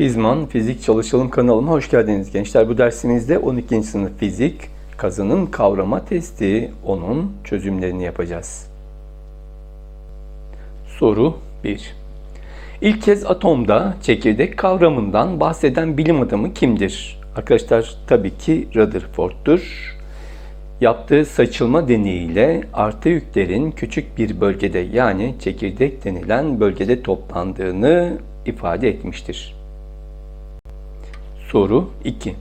Fizman Fizik Çalışalım kanalıma hoş geldiniz gençler. Bu dersimizde 12. sınıf fizik kazanım kavrama testi onun çözümlerini yapacağız. Soru 1. İlk kez atomda çekirdek kavramından bahseden bilim adamı kimdir? Arkadaşlar tabii ki Rutherford'tur. Yaptığı saçılma deneyiyle artı yüklerin küçük bir bölgede yani çekirdek denilen bölgede toplandığını ifade etmiştir. Soru 2.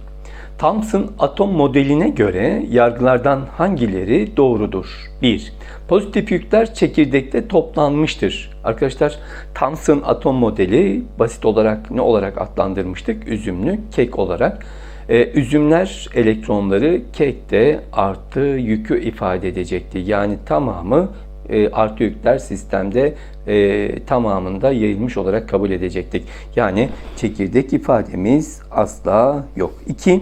Thomson atom modeline göre yargılardan hangileri doğrudur? 1. Pozitif yükler çekirdekte toplanmıştır. Arkadaşlar Thomson atom modeli basit olarak ne olarak adlandırmıştık? Üzümlü kek olarak. Ee, üzümler elektronları kekte artı yükü ifade edecekti. Yani tamamı e, artı yükler sistemde e, tamamında yayılmış olarak kabul edecektik. Yani çekirdek ifademiz asla yok. 2.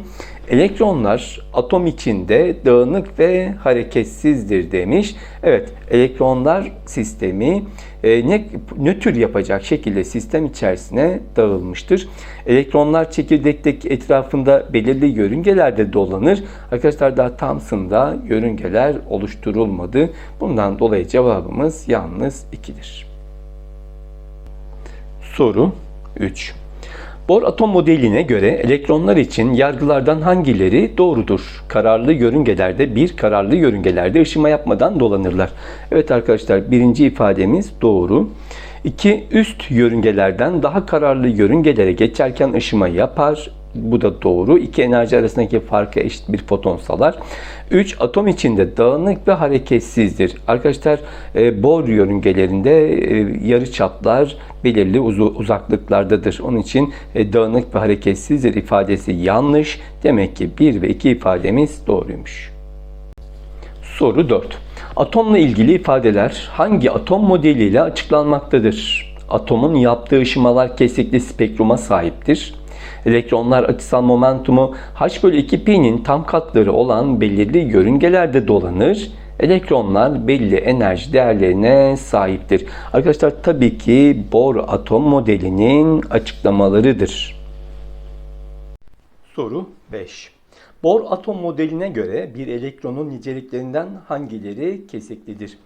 Elektronlar atom içinde dağınık ve hareketsizdir demiş. Evet, elektronlar sistemi ne, nötr yapacak şekilde sistem içerisine dağılmıştır. Elektronlar çekirdekteki etrafında belirli yörüngelerde dolanır. Arkadaşlar daha Thomson'da yörüngeler oluşturulmadı. Bundan dolayı cevabımız yalnız 2'dir. Soru 3. Bohr atom modeline göre elektronlar için yargılardan hangileri doğrudur? Kararlı yörüngelerde bir kararlı yörüngelerde ışıma yapmadan dolanırlar. Evet arkadaşlar birinci ifademiz doğru. İki üst yörüngelerden daha kararlı yörüngelere geçerken ışıma yapar. Bu da doğru. İki enerji arasındaki farkı eşit bir foton salar. 3. Atom içinde dağınık ve hareketsizdir. Arkadaşlar e, Bohr yörüngelerinde e, yarı çaplar belirli uz uzaklıklardadır. Onun için e, dağınık ve hareketsizdir ifadesi yanlış. Demek ki 1 ve 2 ifademiz doğruymuş. Soru 4. Atomla ilgili ifadeler hangi atom modeliyle açıklanmaktadır? Atomun yaptığı ışımalar kesikli spektruma sahiptir. Elektronlar açısal momentumu h bölü 2 pi'nin tam katları olan belirli yörüngelerde dolanır. Elektronlar belli enerji değerlerine sahiptir. Arkadaşlar tabii ki Bohr atom modelinin açıklamalarıdır. Soru 5. Bohr atom modeline göre bir elektronun niceliklerinden hangileri kesiklidir?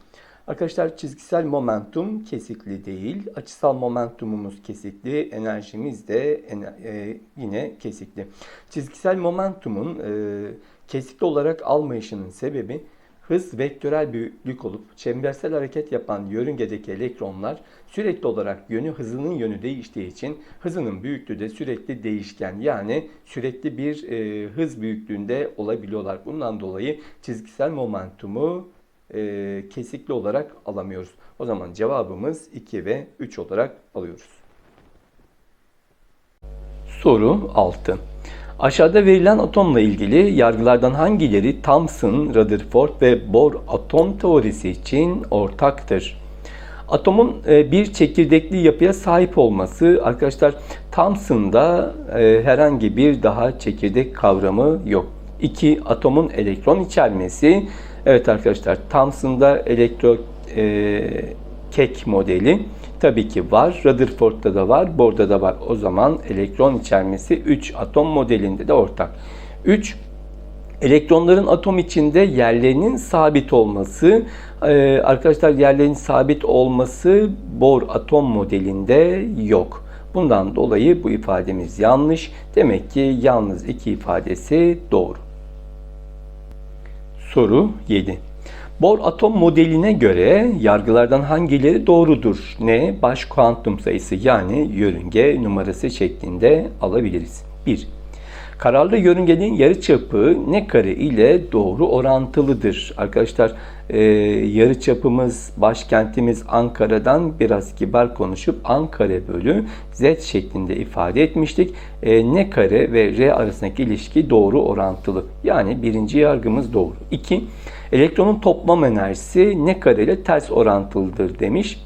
Arkadaşlar çizgisel momentum kesikli değil. Açısal momentumumuz kesikli. Enerjimiz de e, yine kesikli. Çizgisel momentumun e, kesikli olarak almayışının sebebi hız vektörel büyüklük olup çembersel hareket yapan yörüngedeki elektronlar sürekli olarak yönü hızının yönü değiştiği için hızının büyüklüğü de sürekli değişken yani sürekli bir e, hız büyüklüğünde olabiliyorlar. Bundan dolayı çizgisel momentumu e, kesikli olarak alamıyoruz. O zaman cevabımız 2 ve 3 olarak alıyoruz. Soru 6. Aşağıda verilen atomla ilgili yargılardan hangileri Thomson, Rutherford ve Bohr atom teorisi için ortaktır? Atomun e, bir çekirdekli yapıya sahip olması arkadaşlar Thomson'da e, herhangi bir daha çekirdek kavramı yok. 2. Atomun elektron içermesi Evet arkadaşlar Thomson'da elektro e, kek modeli tabii ki var. Rutherford'da da var. Bohr'da da var. O zaman elektron içermesi 3 atom modelinde de ortak. 3 Elektronların atom içinde yerlerinin sabit olması, ee, arkadaşlar yerlerinin sabit olması Bohr atom modelinde yok. Bundan dolayı bu ifademiz yanlış. Demek ki yalnız iki ifadesi doğru. Soru 7. Bohr atom modeline göre yargılardan hangileri doğrudur? Ne? Baş kuantum sayısı yani yörünge numarası şeklinde alabiliriz. 1. Kararlı yörüngenin yarıçapı ne kare ile doğru orantılıdır. Arkadaşlar e, yarıçapımız başkentimiz Ankara'dan biraz kibar konuşup Ankara bölü Z şeklinde ifade etmiştik. E, ne kare ve R arasındaki ilişki doğru orantılı. Yani birinci yargımız doğru. 2. Elektronun toplam enerjisi ne kare ile ters orantılıdır demiş.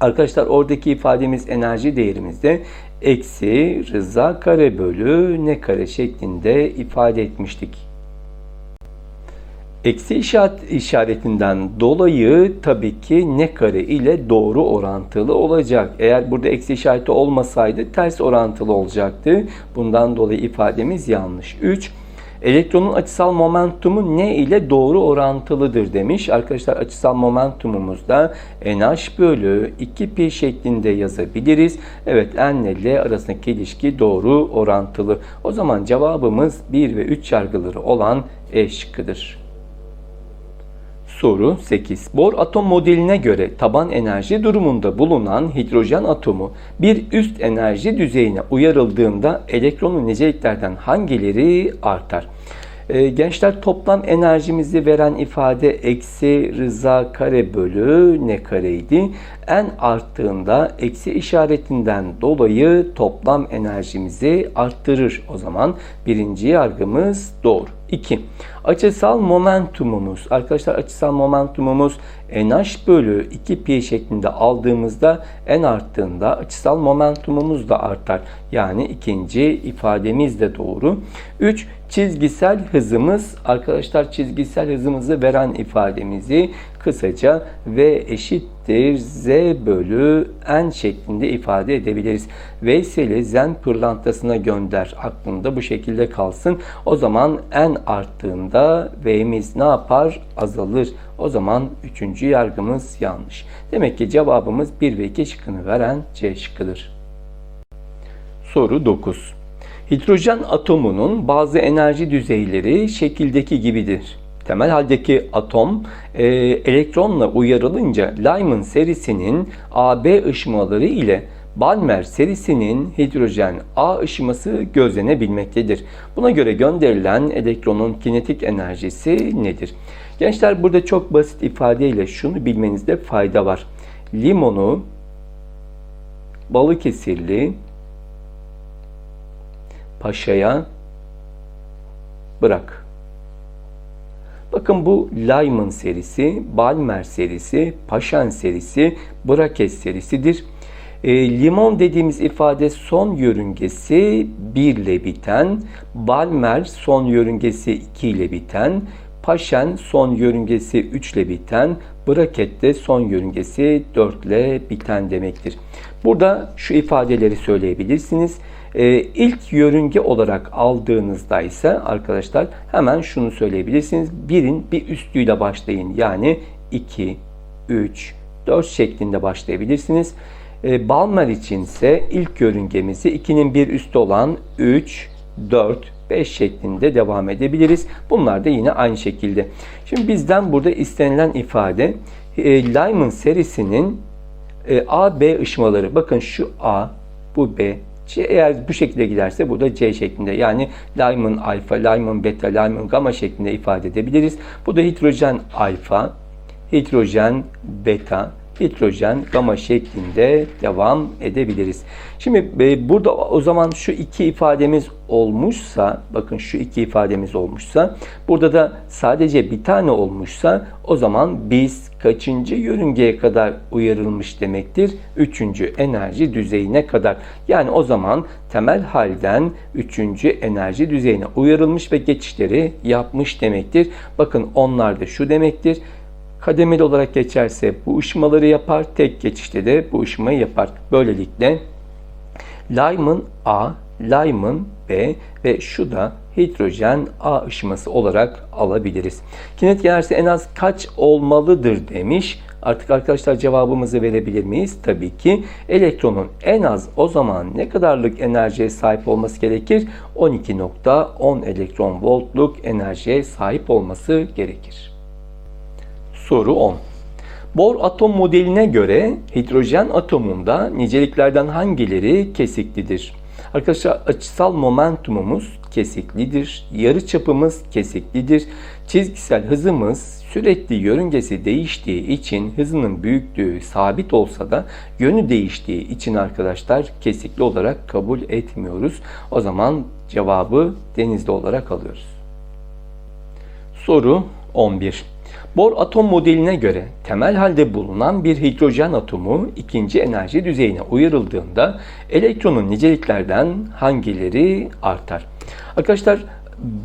Arkadaşlar oradaki ifademiz enerji değerimizde eksi rıza kare bölü ne kare şeklinde ifade etmiştik. Eksi işaret, işaretinden dolayı tabii ki ne kare ile doğru orantılı olacak. Eğer burada eksi işareti olmasaydı ters orantılı olacaktı. Bundan dolayı ifademiz yanlış. 3. Elektronun açısal momentumu ne ile doğru orantılıdır demiş. Arkadaşlar açısal momentumumuz da NH bölü 2pi şeklinde yazabiliriz. Evet N ile L arasındaki ilişki doğru orantılı. O zaman cevabımız 1 ve 3 yargıları olan E şıkkıdır. Soru 8. Bohr atom modeline göre taban enerji durumunda bulunan hidrojen atomu bir üst enerji düzeyine uyarıldığında elektronun niceliklerden hangileri artar? Ee, gençler toplam enerjimizi veren ifade eksi rıza kare bölü ne kareydi? En arttığında eksi işaretinden dolayı toplam enerjimizi arttırır. O zaman birinci yargımız doğru. 2. Açısal momentumumuz. Arkadaşlar açısal momentumumuz NH bölü 2 pi şeklinde aldığımızda n arttığında açısal momentumumuz da artar. Yani ikinci ifademiz de doğru. 3. Çizgisel hızımız. Arkadaşlar çizgisel hızımızı veren ifademizi kısaca V eşittir Z bölü N şeklinde ifade edebiliriz. Veysel'i Zen pırlantasına gönder aklında bu şekilde kalsın. O zaman N arttığında V'miz ne yapar? Azalır. O zaman üçüncü yargımız yanlış. Demek ki cevabımız 1 ve 2 şıkkını veren C şıkkıdır. Soru 9. Hidrojen atomunun bazı enerji düzeyleri şekildeki gibidir. Temel haldeki atom e, elektronla uyarılınca Lyman serisinin AB ışımaları ile Balmer serisinin hidrojen A ışıması gözlenebilmektedir. Buna göre gönderilen elektronun kinetik enerjisi nedir? Gençler burada çok basit ifadeyle şunu bilmenizde fayda var. Limonu Balıkesirli Paşa'ya bırak. Bakın bu Lyman serisi, Balmer serisi, Paşan serisi, Brakes serisidir. E, limon dediğimiz ifade son yörüngesi 1 ile biten, Balmer son yörüngesi 2 ile biten, Paşen son yörüngesi 3 ile biten, Braket de son yörüngesi 4 ile biten demektir. Burada şu ifadeleri söyleyebilirsiniz. Ee, ilk yörünge olarak aldığınızda ise arkadaşlar hemen şunu söyleyebilirsiniz. Birin bir üstüyle başlayın. Yani 2, 3, 4 şeklinde başlayabilirsiniz. Ee, Balmer için ise ilk yörüngemizi 2'nin bir üstü olan 3, 4, 5 şeklinde devam edebiliriz. Bunlar da yine aynı şekilde. Şimdi bizden burada istenilen ifade e, Lyman serisinin e, A, B ışmaları. Bakın şu A, bu B, C eğer bu şekilde giderse bu da C şeklinde. Yani Lyman alfa, Lyman beta, Lyman gamma şeklinde ifade edebiliriz. Bu da hidrojen alfa, hidrojen beta, hidrojen gamma şeklinde devam edebiliriz. Şimdi e, burada o zaman şu iki ifademiz olmuşsa, bakın şu iki ifademiz olmuşsa, burada da sadece bir tane olmuşsa o zaman biz kaçıncı yörüngeye kadar uyarılmış demektir? Üçüncü enerji düzeyine kadar. Yani o zaman temel halden üçüncü enerji düzeyine uyarılmış ve geçişleri yapmış demektir. Bakın onlar da şu demektir. Kademeli olarak geçerse bu ışımaları yapar. Tek geçişte de bu ışımayı yapar. Böylelikle Lyman A, Lyman B ve şu da hidrojen A ışıması olarak alabiliriz. Kinetik enerjisi en az kaç olmalıdır demiş. Artık arkadaşlar cevabımızı verebilir miyiz? Tabii ki elektronun en az o zaman ne kadarlık enerjiye sahip olması gerekir? 12.10 elektron voltluk enerjiye sahip olması gerekir. Soru 10. Bohr atom modeline göre hidrojen atomunda niceliklerden hangileri kesiklidir? Arkadaşlar açısal momentumumuz kesiklidir. Yarı çapımız kesiklidir. Çizgisel hızımız sürekli yörüngesi değiştiği için hızının büyüklüğü sabit olsa da yönü değiştiği için arkadaşlar kesikli olarak kabul etmiyoruz. O zaman cevabı denizde olarak alıyoruz. Soru 11. Bohr atom modeline göre temel halde bulunan bir hidrojen atomu ikinci enerji düzeyine uyarıldığında elektronun niceliklerden hangileri artar? Arkadaşlar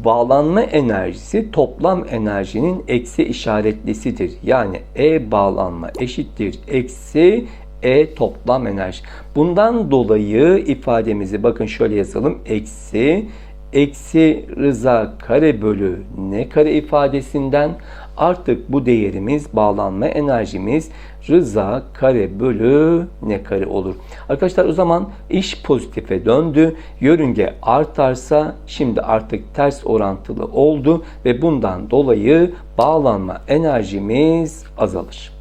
bağlanma enerjisi toplam enerjinin eksi işaretlisidir. Yani E bağlanma eşittir eksi E toplam enerji. Bundan dolayı ifademizi bakın şöyle yazalım. Eksi eksi rıza kare bölü ne kare ifadesinden artık bu değerimiz bağlanma enerjimiz rıza kare bölü ne kare olur. Arkadaşlar o zaman iş pozitife döndü. Yörünge artarsa şimdi artık ters orantılı oldu ve bundan dolayı bağlanma enerjimiz azalır.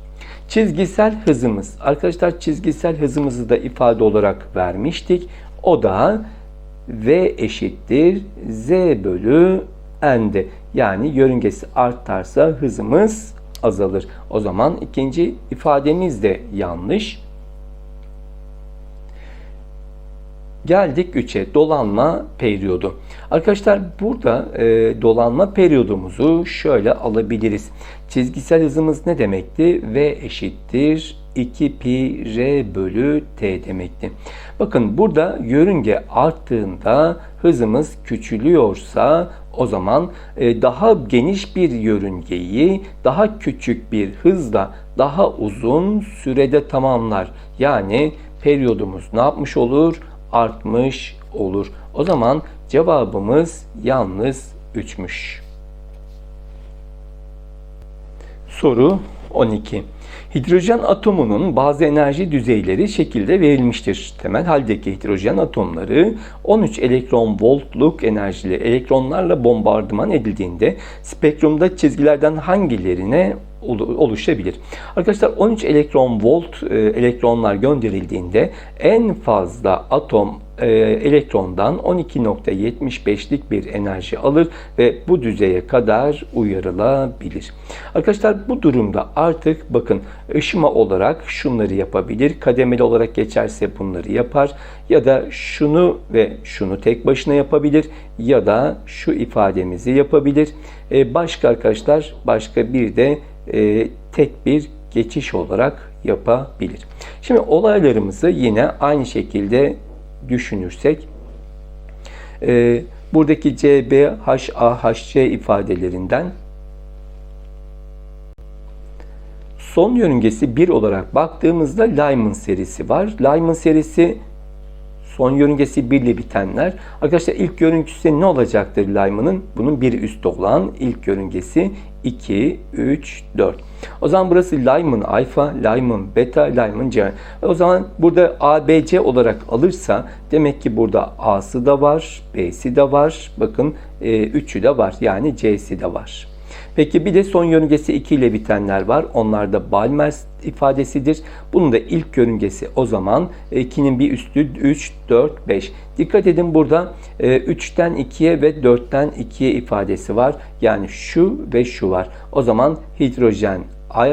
Çizgisel hızımız. Arkadaşlar çizgisel hızımızı da ifade olarak vermiştik. O da V eşittir Z bölü N'de. Yani yörüngesi artarsa hızımız azalır. O zaman ikinci ifademiz de yanlış. Geldik 3'e dolanma periyodu. Arkadaşlar burada e, dolanma periyodumuzu şöyle alabiliriz. Çizgisel hızımız ne demekti? V eşittir 2 pi r bölü t demekti. Bakın burada yörünge arttığında hızımız küçülüyorsa o zaman e, daha geniş bir yörüngeyi daha küçük bir hızla daha uzun sürede tamamlar. Yani periyodumuz ne yapmış olur? Artmış olur. O zaman cevabımız yalnız 3'müş. Soru 12. Hidrojen atomunun bazı enerji düzeyleri şekilde verilmiştir. Temel haldeki hidrojen atomları 13 elektron voltluk enerjili elektronlarla bombardıman edildiğinde spektrumda çizgilerden hangilerine oluşabilir. Arkadaşlar 13 elektron volt e, elektronlar gönderildiğinde en fazla atom elektrondan 12.75'lik bir enerji alır ve bu düzeye kadar uyarılabilir. Arkadaşlar bu durumda artık bakın ışıma olarak şunları yapabilir. Kademeli olarak geçerse bunları yapar ya da şunu ve şunu tek başına yapabilir ya da şu ifademizi yapabilir. E, başka arkadaşlar başka bir de e, tek bir geçiş olarak yapabilir. Şimdi olaylarımızı yine aynı şekilde düşünürsek e, buradaki CB, HA, HC ifadelerinden son yörüngesi 1 olarak baktığımızda Lyman serisi var. Lyman serisi son yörüngesi 1 ile bitenler. Arkadaşlar ilk yörüngesi ne olacaktır Lyman'ın? Bunun bir üstü olan ilk yörüngesi 2, 3, 4. O zaman burası Lyman alfa, Lyman beta, Lyman C. O zaman burada ABC olarak alırsa demek ki burada A'sı da var, B'si de var. Bakın e, 3'ü de var. Yani C'si de var. Peki bir de son yörüngesi 2 ile bitenler var. Onlar da Balmer ifadesidir. Bunun da ilk yörüngesi o zaman 2'nin bir üstü 3, 4, 5. Dikkat edin burada 3'ten e, 2'ye ve 4'ten 2'ye ifadesi var. Yani şu ve şu var. O zaman hidrojen A,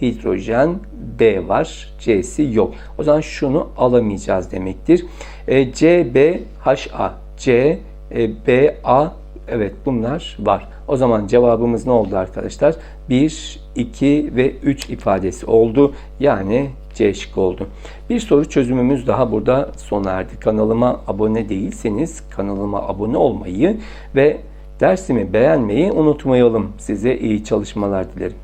hidrojen B var. C'si yok. O zaman şunu alamayacağız demektir. E, C, B, H, A, C, e, B, A Evet bunlar var. O zaman cevabımız ne oldu arkadaşlar? 1, 2 ve 3 ifadesi oldu. Yani C şık oldu. Bir soru çözümümüz daha burada sona erdi. Kanalıma abone değilseniz kanalıma abone olmayı ve dersimi beğenmeyi unutmayalım. Size iyi çalışmalar dilerim.